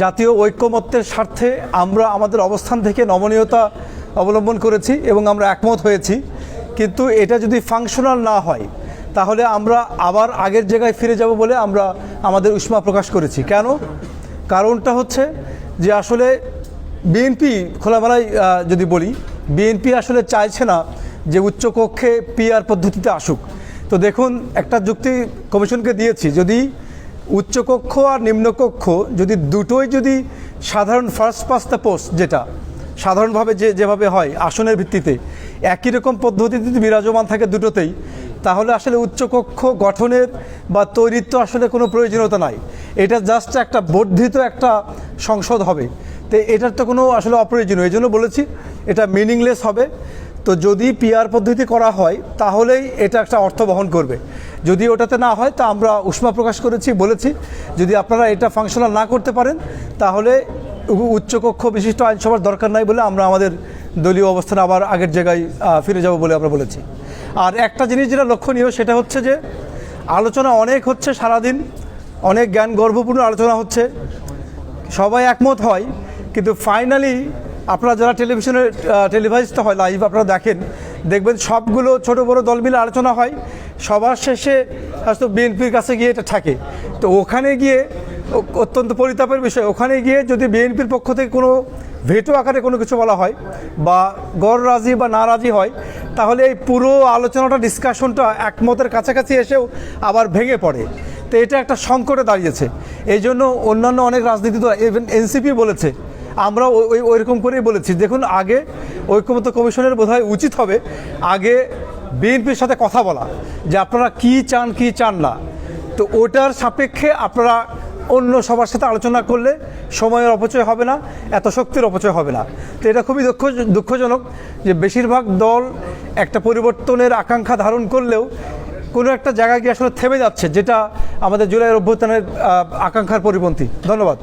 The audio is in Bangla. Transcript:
জাতীয় ঐক্যমত্যের স্বার্থে আমরা আমাদের অবস্থান থেকে নমনীয়তা অবলম্বন করেছি এবং আমরা একমত হয়েছি। কিন্তু এটা যদি ফাংশনাল না হয়, তাহলে আমরা আবার আগের জায়গায় ফিরে যাব বলে আমরা আমাদের উষ্মা প্রকাশ করেছি। কেন? কারণটা হচ্ছে যে আসলে বিএনপি খোলামেলায় যদি বলি বিএনপি আসলে চাইছে না যে উচ্চকক্ষে পিআর পদ্ধতিতে আসুক। তো দেখুন, একটা যুক্তি কমিশনকে দিয়েছি, যদি উচ্চকক্ষ আর নিম্নকক্ষ যদি দুটোই যদি সাধারণ ফার্স্ট পাস দ্য পোস্ট যেটা, সাধারণভাবে যে, যেভাবে হয় আসনের ভিত্তিতে, একই রকম পদ্ধতিতে যদি বিরাজমান থাকে দুটোতেই, তাহলে আসলে উচ্চকক্ষ গঠনের বা তৈরির তো আসলে কোনো প্রয়োজনীয়তা নাই। এটা জাস্ট একটা বর্ধিত একটা সংসদ হবে। তো এটার তো কোনো আসলে অপ্রয়োজনীয়, এই জন্য বলেছি, এটা মিনিংলেস হবে। তো যদি পিআর পদ্ধতি করা হয়, তাহলেই এটা একটা অর্থ বহন করবে। যদি ওটাতে না হয়, তা আমরা উষ্মা প্রকাশ করেছি, বলেছি। যদি আপনারা এটা ফাংশনাল না করতে পারেন, তাহলে উচ্চকক্ষ বিশিষ্ট আইনসভার দরকার নাই বলে আমরা আমাদের দলীয় অবস্থানে আবার আগের জায়গায় ফিরে যাব বলে আমরা বলেছি। আর একটা জিনিস যেটা লক্ষণীয়, সেটা হচ্ছে যে, আলোচনা অনেক হচ্ছে সারাদিন, অনেক জ্ঞান গর্ভপূর্ণ আলোচনা হচ্ছে। সবাই একমত হয়, কিন্তু ফাইনালি আপনারা যারা টেলিভিশনে টেলিভাইজড হয় লাইভ আপনারা দেখেন, দেখবেন সবগুলো ছোট বড় দল মিলে আলোচনা হয়। সবার শেষে হয়তো বিএনপির কাছে গিয়ে এটা থাকে। তো ওখানে গিয়ে অত্যন্ত পরিতাপের বিষয়। ওখানে গিয়ে যদি বিএনপির পক্ষ থেকে কোনো ভেটো আকারে কোনো কিছু বলা হয় বা গড় রাজি বা না রাজি হয়, তাহলে এই পুরো আলোচনাটা ডিসকাশনটা একমতের কাছাকাছি এসেও আবার ভেঙে পড়ে। তো এটা একটা সংকটে দাঁড়িয়েছে। এই জন্য অন্যান্য অনেক রাজনীতি দল ইভেন এনসিপি বলেছে আমরা ওই ওই- ওইরকম করেই বলেছি। দেখুন, আগে ঐক্যমত্য কমিশনের বোধহয় উচিত হবে আগে বিএনপির সাথে কথা বলা, যে আপনারা কি চান কি চান না। তো ওটার সাপেক্ষে আপনারা অন্য সবার সাথে আলোচনা করলে সময়ের অপচয় হবে না, এত শক্তির অপচয় হবে না। তো এটা খুবই দুঃখ দুঃখজনক যে বেশিরভাগ দল একটা পরিবর্তনের আকাঙ্ক্ষা ধারণ করলেও কোনো একটা জায়গায় গিয়ে আসলে থেমে যাচ্ছে, যেটা আমাদের জুলাইয়ের অভ্যুত্থানের আকাঙ্ক্ষার পরিপন্থী। ধন্যবাদ।